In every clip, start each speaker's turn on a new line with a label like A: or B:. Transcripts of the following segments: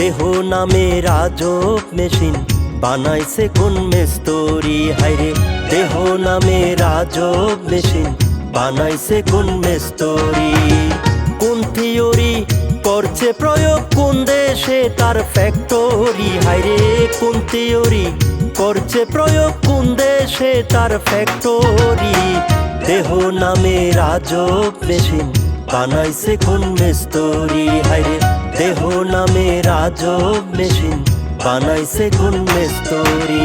A: নামে রাজব মেশিন। বানাইছে কোন মেস্তরি হাইরে দেহ নামে রাজব মেশিন। বানাইছে কোন মেস্তরি কোন থিওরি করছে প্রয়োগ? কোন দেশে তার ফ্যাক্টরি হাইরে কোন থিওরি করছে প্রয়োগ? কোন দেশে তার ফ্যাক্টরি দেহ নামে রাজব মেশিন। বানাইছে কোন মেস্তরি? হাইরে দেহ নামে রাজব মেশিন। বানাইছে কোন মেস্তরি?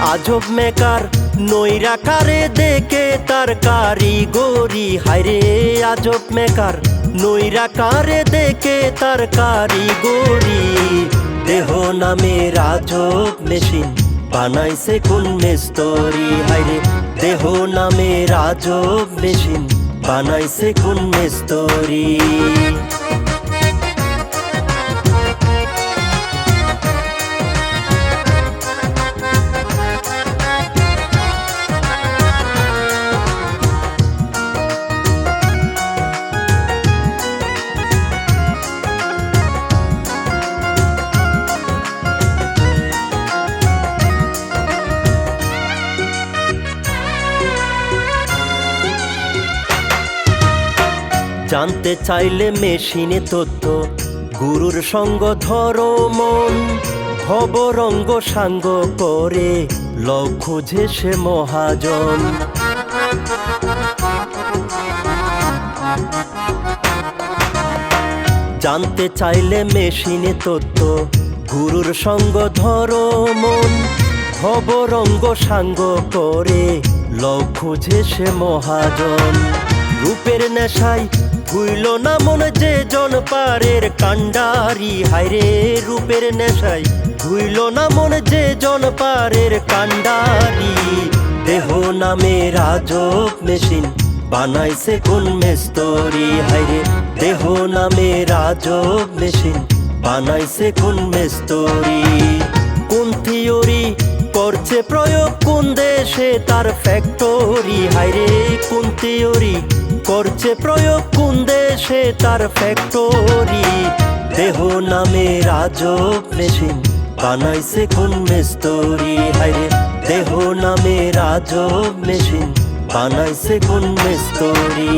A: আজব মেকার, নৈরাকারে দেখে তার কারিগরি। হায়রে, আজব মেকার, নৈরাকারে দেখে তার কারিগরি। দেহ নামে রাজব মেশিন, বানাইছে কোন মেস্তরি। হায়রে, দেহ নামে রাজব মেশিন, বানাইছে কোন মেস্তরি। জানতে চাইলে মেশিনে তথ্য। গুরুর সঙ্গ ধরো মন, ভবরঙ্গ সাঙ্গ করে লও খুঁজে সে মহাজন। জানতে চাইলে মেশিনে তথ্য, গুরুর সঙ্গ ধরো মন, ভবরঙ্গ সাঙ্গ করে লও খুঁজে সে মহাজন। রূপের নেশায় ভুইল না মনে যে জন পারের কাণ্ডারি, হায়রে রূপের নেশাই ভুইল না মনে যে জন পারের কাণ্ডারি, দেহ নামে রাজব মেশিন, বানাইছে কোন মেস্তরি, হায়রে। দেহ নামে রাজব মেশিন, বানাইছে কোন মেস্তরি। কোন থিওরি করছে প্রয়োগ কোন দেশে তার ফ্যাক্টরি হায়রে কোন থিওরি করছে প্রয়োগ কোন দেশে? তার ফ্যাক্টরি দেহ নামে রাজব মেশিন বানাইছে কোন মেস্তরি হাইরে দেহ নামে রাজব মেশিন বানাইছে কোন মেস্তরি